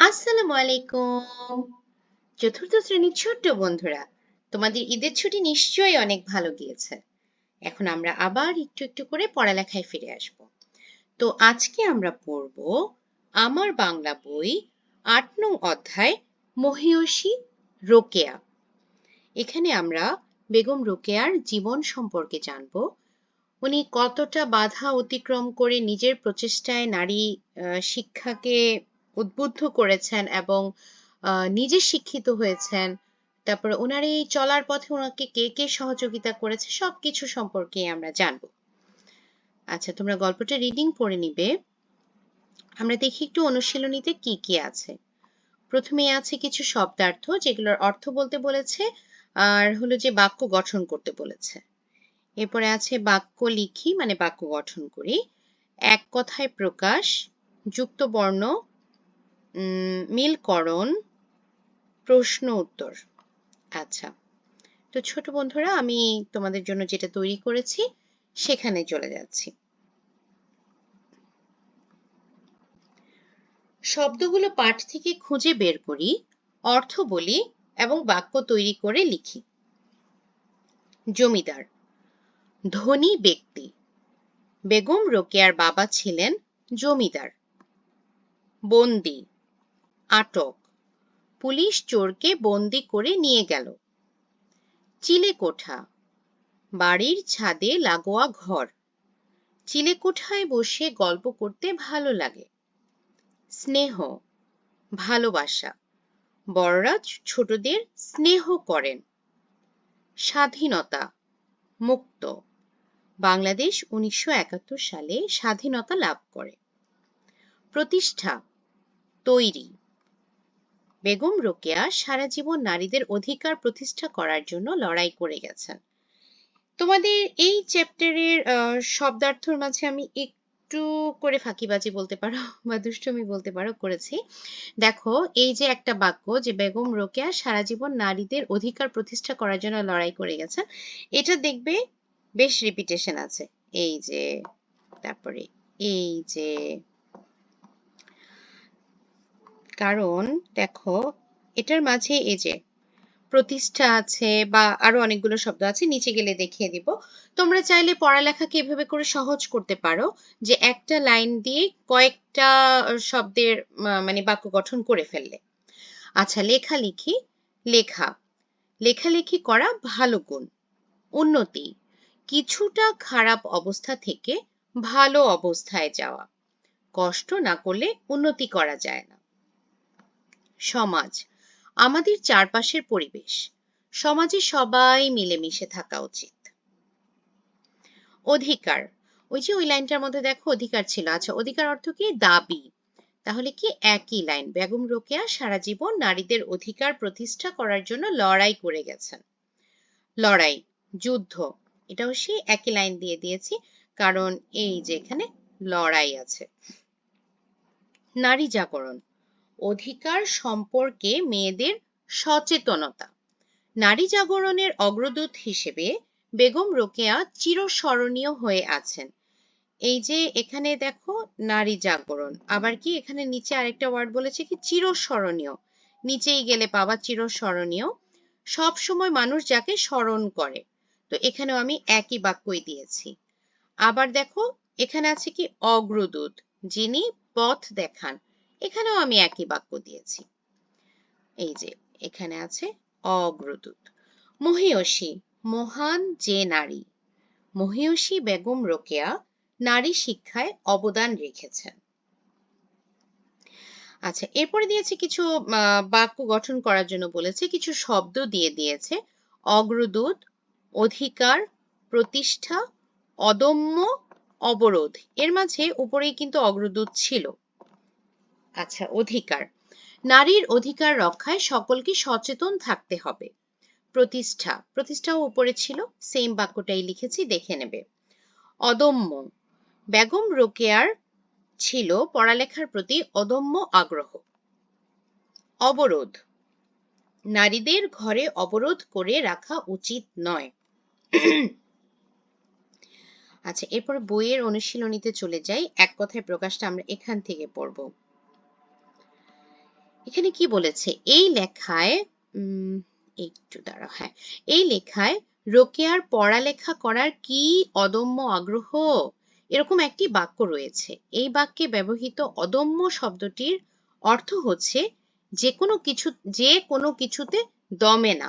আসসালামু আলাইকুম চতুর্থ শ্রেণির ছোট্ট বন্ধুরা, তোমাদের ঈদের ছুটি নিশ্চয়ই অনেক ভালো গিয়েছে। এখন আমরা আবার একটু একটু করে পড়ালেখায় ফিরে আসব। তো আজকে আমরা পড়ব আমার বাংলা বই আট নং অধ্যায় মহিয়সী রোকেয়া। এখানে আমরা বেগম রোকেয়ার জীবন সম্পর্কে জানব। উনি কতটা বাধা অতিক্রম করে নিজের প্রচেষ্টায় নারী শিক্ষাকে উদ্বুদ্ধ করেছেন এবং নিজে শিক্ষিত হয়েছেন। তারপরে ওনার এই চলার পথে ওনাকে কে কে সহযোগিতা করেছে সবকিছু সম্পর্কে আমরা জানব। আচ্ছা তোমরা গল্পটা রিডিং পড়ে নিবে। আমরা দেখি একটু অনুশীলনীতে কি কি আছে। প্রথমে আছে কিছু শব্দার্থ যেগুলোর অর্থ বলতে বলেছে আর হলো যে বাক্য গঠন করতে বলেছে। এরপরে আছে বাক্য লিখি মানে বাক্য গঠন করি। এক কথায় প্রকাশ, যুক্ত বর্ণ মিলকরণ প্রশ্ন উত্তর। আচ্ছা তো ছোট বন্ধুরা, আমি তোমাদের জন্য যেটা তৈরি করেছি, সেখানে চলে যাচ্ছি। শব্দগুলো পাঠ থেকে খুঁজে বের করি, অর্থ বলি এবং বাক্য তৈরি করে লিখি। জমিদার, ধনী ব্যক্তি, বেগম রোকেয়ার বাবা ছিলেন জমিদার। বন্দি আটক। পুলিশ চোরকে বন্দি করে নিয়ে গেল। চিলেকোঠা। বাড়ির ছাদে লাগোয়া ঘর। চিলেকোঠায় বসে গল্প করতে ভালো লাগে। স্নেহ। ভালোবাসা। বড়রা ছোটদের স্নেহ করেন। স্বাধীনতা। মুক্ত। বাংলাদেশ উনিশশো একাত্তর সালে স্বাধীনতা লাভ করে। প্রতিষ্ঠা। তৈরি। বেগম রোকেয়া সারা জীবন নারীদের অধিকার প্রতিষ্ঠা করার জন্য লড়াই করে গেছেন। তোমাদের এই চ্যাপ্টারের শব্দার্থর মাঝে আমি একটু করে ফাঁকিবাজি বলতে পারো বা দুষ্টমি বলতে পারো করেছি। দেখো, এই যে একটা বাক্য যে বেগম রোকেয়া সারা জীবন নারীদের অধিকার প্রতিষ্ঠা করার জন্য লড়াই করে গেছেন, এটা দেখবে বেশ রিপিটেশন আছে। এই যে, তারপরে এই যে কারণ দেখো, এটার মাঝে এই যে প্রতিষ্ঠা আছে বা আরও অনেকগুলো শব্দ আছে, নিচে গেলে দেখিয়ে দিব। তোমরা চাইলে পড়ালেখাকে এভাবে করে সহজ করতে পারো যে একটা লাইন দিয়ে কয়েকটা শব্দের মানে বাক্য গঠন করে ফেললে। আচ্ছা লেখালেখি, লেখা। লেখালেখি করা ভালো গুণ। উন্নতি। কিছুটা খারাপ অবস্থা থেকে ভালো অবস্থায় যাওয়া। কষ্ট না করলে উন্নতি করা যায় না। সমাজ, আমাদের চারপাশের পরিবেশ, সমাজে সবাই মিলেমিশে থাকা উচিত। অধিকার, ওই যে ওই লাইনটার মধ্যে দেখো অধিকার ছিল। আচ্ছা অধিকার অর্থ কি? দাবি। তাহলে কি একই লাইন? বেগম রোকেয়া সারা জীবন নারীদের অধিকার প্রতিষ্ঠা করার জন্য লড়াই করে গেছেন। লড়াই, যুদ্ধ, এটাও সেই একই লাইন দিয়ে দিয়েছি, কারণ এই যে এখানে লড়াই আছে। নারী জাগরণ অধিকার সম্পর্কে মেয়েদের সচেতনতা। নারী জাগরণের অগ্রদূত হিসেবে বেগম রোকেয়া চিরস্মরণীয় হয়ে আছেন। এই যে এখানে দেখো নারী জাগরণ, আবার কি এখানে নিচে আরেকটা ওয়ার্ড বলেছে কি? চিরস্মরণীয়। নিচেই গেলে পাবা চিরস্মরণীয়। সব সময় মানুষ যাকে স্মরণ করে। তো এখানেও আমি একই বাক্যই দিয়েছি। আবার দেখো এখানে আছে কি? অগ্রদূত, যিনি পথ দেখান। এখানেও আমি একই বাক্য দিয়েছি। এই যে, এখানে আছে অগ্রদূত। মহিয়সী, মহান যে নারী। মহিয়সী বেগম রোকেয়া নারী শিক্ষায় অবদান রেখেছেন। আচ্ছা এরপরে দিয়েছে কিছু বাক্য গঠন করার জন্য বলেছে, কিছু শব্দ দিয়ে দিয়েছে, অগ্রদূত, অধিকার, প্রতিষ্ঠা, অদম্য, অবরোধ। এর মাঝে উপরেই কিন্তু অগ্রদূত ছিল। আচ্ছা অধিকার। নারীর অধিকার রক্ষায় সকলকে সচেতন থাকতে হবে। প্রতিষ্ঠা। প্রতিষ্ঠাও উপরে ছিল সেম বাক্যটাই লিখেছি, দেখে নেবে। অদম্য। বেগম রোকেয়ার ছিল পড়ালেখার প্রতি অদম্য আগ্রহ। অবরোধ। নারীদের ঘরে অবরোধ করে রাখা উচিত নয়। আচ্ছা এরপর বইয়ের অনুশীলনীতে চলে যাই। এক কথায় প্রকাশটা আমরা এখান থেকে পড়ব। এখানে কি বলেছে? এই লেখায় একটু দাঁড়া হ্যাঁ। এই লেখায় রোকেয়ার পড়ালেখা করার কি অদম্য আগ্রহ? এরকম একটি বাক্য রয়েছে। এই বাক্যে ব্যবহৃত অদম্য শব্দটির অর্থ হচ্ছে, যে কোনো কিছু, যে কোনো কিছুতে দমে না।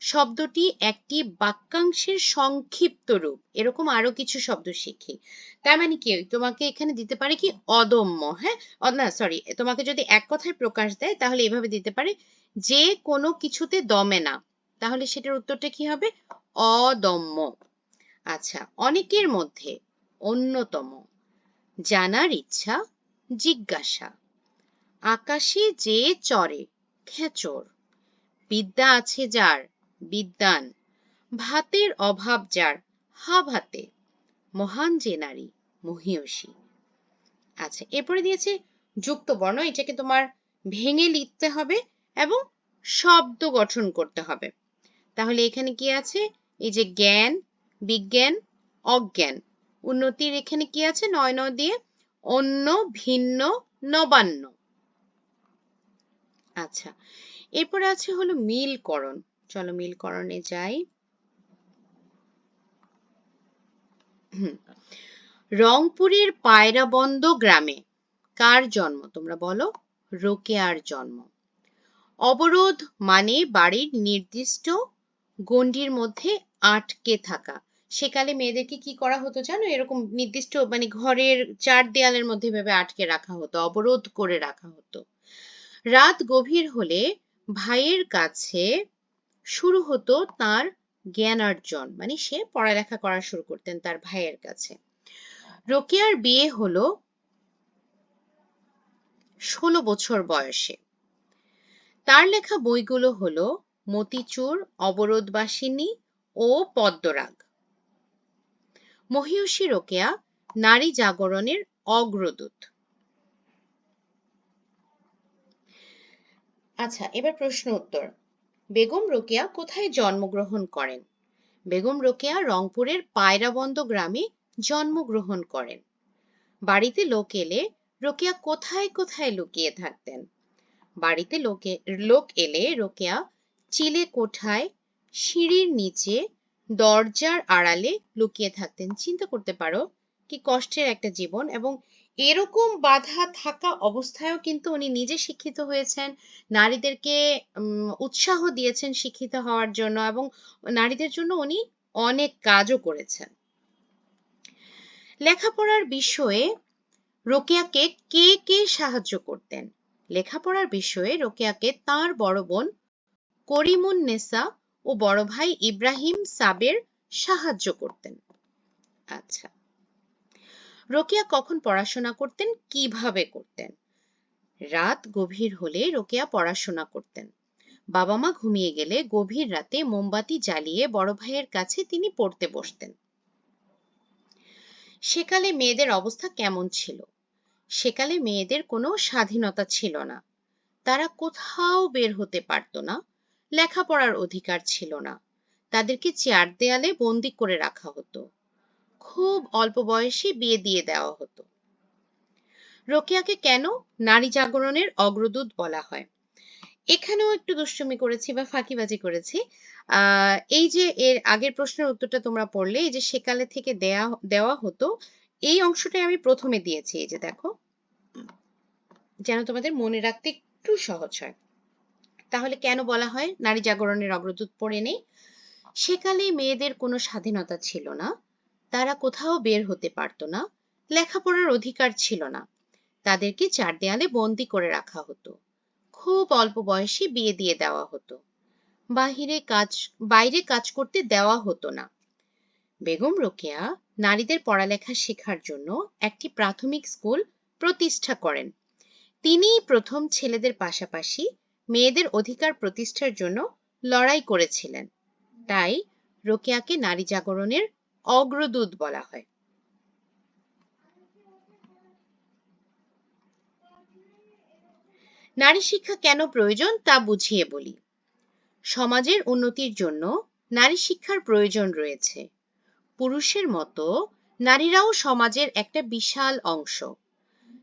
শব্দটি একটি বাক্যাংশের সংক্ষিপ্ত রূপ। এরকম আরও কিছু শব্দ শিখি। তার মানে কি? তোমাকে এখানে দিতে পারে কি? অদম্য হ্যাঁ? না সরি তোমাকে যদি এক কথায় প্রকাশ দেয়, তাহলে এভাবে দিতে পারে, যে কোনো কিছুতে দমে না। তাহলে সেটার উত্তরটা কি হবে? অদম্য। আচ্ছা অনেকের মধ্যে অন্যতম জানার ইচ্ছা, জিজ্ঞাসা। আকাশে যে চরে খেচর। বিদ্যা আছে যার বিদ্যান। ভাতের অভাব যার, হা ভাতে। মহান যে নারী, মহিয়সী। আচ্ছা এরপরে দিয়েছে যুক্ত বর্ণ এটাকে তোমার ভেঙে লিখতে হবে এবং শব্দ গঠন করতে হবে। তাহলে এখানে কি আছে? এই যে জ্ঞান, বিজ্ঞান, অজ্ঞান। উন্নতির এখানে কি আছে? নয় নয় দিয়ে অন্য, ভিন্ন, নবান্ন। আচ্ছা এরপরে আছে হলো মিলকরণ। চলো মিলকরণে যাই। রংপুরের পায়রাবন্দ গ্রামে কার জন্ম তোমরা বলো? রোকেয়ার জন্ম। অবরোধ মানে বাড়ির নির্দিষ্ট গণ্ডির মধ্যে আটকে থাকা। সেকালে মেয়েদেরকে কি করা হতো জানো? এরকম নির্দিষ্ট মানে ঘরের চার দেয়ালের মধ্যে ভেবে আটকে রাখা হতো, অবরোধ করে রাখা হতো। রাত গভীর হলে ভাইয়ের কাছে শুরু হতো তার জ্ঞানার্জন মানে সে পড়ালেখা করা শুরু করতেন তার ভাইয়ের কাছে। রোকেয়ার বিয়ে হলো ষোলো বছর বয়সে। তার লেখা বইগুলো হলো মতিচুর, অবরোধবাসিনী ও পদ্মরাগ। মহিষী রোকেয়া নারী জাগরণের অগ্রদূত। আচ্ছা এবার প্রশ্ন উত্তর। বেগম রোকেয়া কোথায় জন্মগ্রহণ করেন? বেগম রোকেয়া রংপুরের পায়রাবন্দ গ্রামে জন্মগ্রহণ করেন। বাড়িতে লোক এলে রোকেয়া কোথায় কোথায় লুকিয়ে থাকতেন? বাড়িতে লোকে, লোক এলে রোকেয়া চিলে কোঠায়, সিঁড়ির নিচে, দরজার আড়ালে লুকিয়ে থাকতেন। চিন্তা করতে পারো কি কষ্টের একটা জীবন এবং এরকম বাধা থাকা অবস্থায়ও কিন্তু উনি নিজে শিক্ষিত হয়েছেন। নারীদেরকে উৎসাহ দিয়েছেন শিক্ষিত হওয়ার জন্য এবং নারীদের জন্য উনি অনেক কাজও করেছেন। লেখাপড়ার বিষয়ে রোকেয়াকে কে কে সাহায্য করতেন? লেখাপড়ার বিষয়ে রোকেয়াকে তার বড় বোন করিমুন নেসা ও বড় ভাই ইব্রাহিম সাবের সাহায্য করতেন। আচ্ছা। রোকেয়া কখন পড়াশোনা করতেন? কীভাবে করতেন? রাত গভীর হলে রোকেয়া পড়াশোনা করতেন। বাবা মা ঘুমিয়ে গেলে গভীর রাতে মোমবাতি জ্বালিয়ে বড় ভাইয়ের কাছে তিনি পড়তে বসতেন। সেকালে মেয়েদের অবস্থা কেমন ছিল? সেকালে মেয়েদের কোনো স্বাধীনতা ছিল না। তারা কোথাও বের হতে পারত না, লেখাপড়ার অধিকার ছিল না। তাদেরকে চেয়ার দেয়ালে বন্দি করে রাখা হতো। খুব অল্প বয়সে বিয়ে দিয়ে দেওয়া হতো। রোকেয়াকে কেন নারী জাগরণের অগ্রদূত বলা হয়? এখানেও একটু দুষ্টুমি করেছি বা ফাঁকিবাজি করেছি। এই যে এর আগের প্রশ্নের উত্তরটা তোমরা পড়লে, এই যে সেকালে থেকে দেয়া, দেওয়া হতো, এই অংশটাই আমি প্রথমে দিয়েছি, এই যে দেখো। যেন তোমাদের মনে রাখতে একটু সহজ হয়। তাহলে কেন বলা হয় নারী জাগরণের অগ্রদূত পড়ে নেই? সেকালে মেয়েদের কোনো স্বাধীনতা ছিল না। তারা কোথাও বের হতে পারত না, লেখাপড়ার অধিকার ছিল না। তাদেরকে চার দেয়ালে বন্দি করে রাখা হতো। খুব অল্প বয়সে বিয়ে দিয়ে দেওয়া হতো। বাহিরে কাজ, বাইরে কাজ করতে দেওয়া হতো না। বেগম রোকেয়া নারীদের পড়ালেখা শেখার জন্য একটি প্রাথমিক স্কুল প্রতিষ্ঠা করেন। তিনিই প্রথম ছেলেদের পাশাপাশি মেয়েদের অধিকার প্রতিষ্ঠার জন্য লড়াই করেছিলেন। তাই রোকেয়াকে নারী জাগরণের অগ্রদূত বলা হয়। নারী শিক্ষা কেন প্রয়োজন তা বুঝিয়ে বলি। সমাজের উন্নতির জন্য নারী শিক্ষার প্রয়োজন রয়েছে। পুরুষের মতো নারীরাও সমাজের একটা বিশাল অংশ।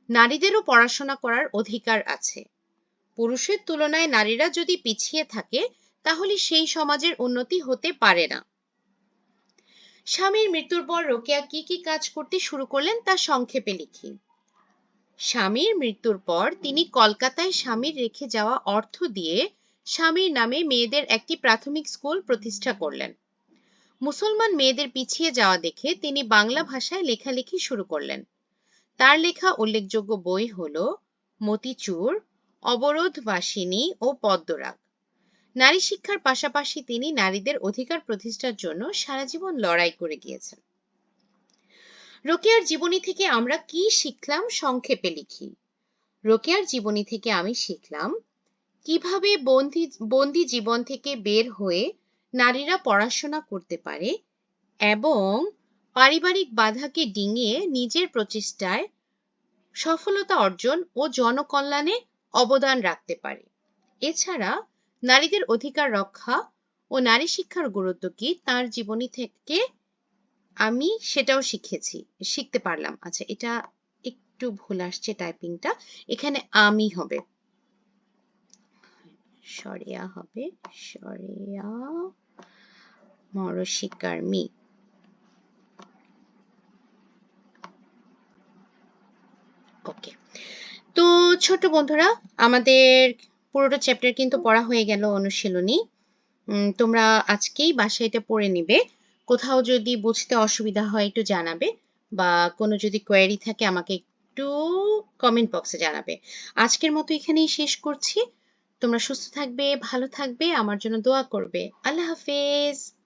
নারীদেরও পড়াশোনা করার অধিকার আছে। পুরুষের তুলনায় নারীরা যদি পিছিয়ে থাকে, তাহলে সেই সমাজের উন্নতি হতে পারে না। স্বামীর মৃত্যুর পর রোকেয়া কি কি কাজ করতে শুরু করলেন তা সংক্ষেপে লিখি। স্বামীর মৃত্যুর পর তিনি কলকাতায় স্বামীর রেখে যাওয়া অর্থ দিয়ে স্বামীর নামে মেয়েদের একটি প্রাথমিক স্কুল প্রতিষ্ঠা করলেন। মুসলমান মেয়েদের পিছিয়ে যাওয়া দেখে তিনি বাংলা ভাষায় লেখালেখি শুরু করলেন। তার লেখা উল্লেখযোগ্য বই হল মতিচুর, অবরোধবাসিনী ও পদ্মরাগ। নারী শিক্ষার পাশাপাশি তিনি নারীদের অধিকার প্রতিষ্ঠার জন্য সারা জীবন লড়াই করে গিয়েছেন। রোকেয়ার জীবনী থেকে আমরা কি শিখলাম সংক্ষেপে লিখি। রোকেয়ার জীবনী থেকে আমি শিখলাম কীভাবে বন্দি বন্দি জীবন থেকে বের হয়ে নারীরা পড়াশোনা করতে পারে এবং পারিবারিক বাধাকে ডিঙিয়ে নিজের প্রচেষ্টায় সফলতা অর্জন ও জনকল্যাণে অবদান রাখতে পারে। এছাড়া নারীদের অধিকার রক্ষা ও নারী শিক্ষার গুরুত্ব কি? তার জীবনী থেকে আমি সেটাও শিখেছি, শিখতে পারলাম। আচ্ছা এটা একটু ভুল আসছে টাইপিংটা। এখানে আমি হবে। সরিয়া হবে, সরিয়া মি। ওকে। তো ছোট বন্ধুরা, আমাদের পুরোটা চ্যাপ্টার কিন্তু পড়া হয়ে গেল অনুশীলনী। তোমরা আজকেই বাসায় এটা পড়ে নিবে। কোথাও যদি বুঝতে অসুবিধা হয় একটু জানাবে বা কোনো যদি কোয়ারি থাকে আমাকে একটু কমেন্ট বক্সে জানাবে। আজকের মতো এখানেই শেষ করছি। তোমরা সুস্থ থাকবে ভালো থাকবে আমার জন্য দোয়া করবে। আল্লাহ হাফেজ।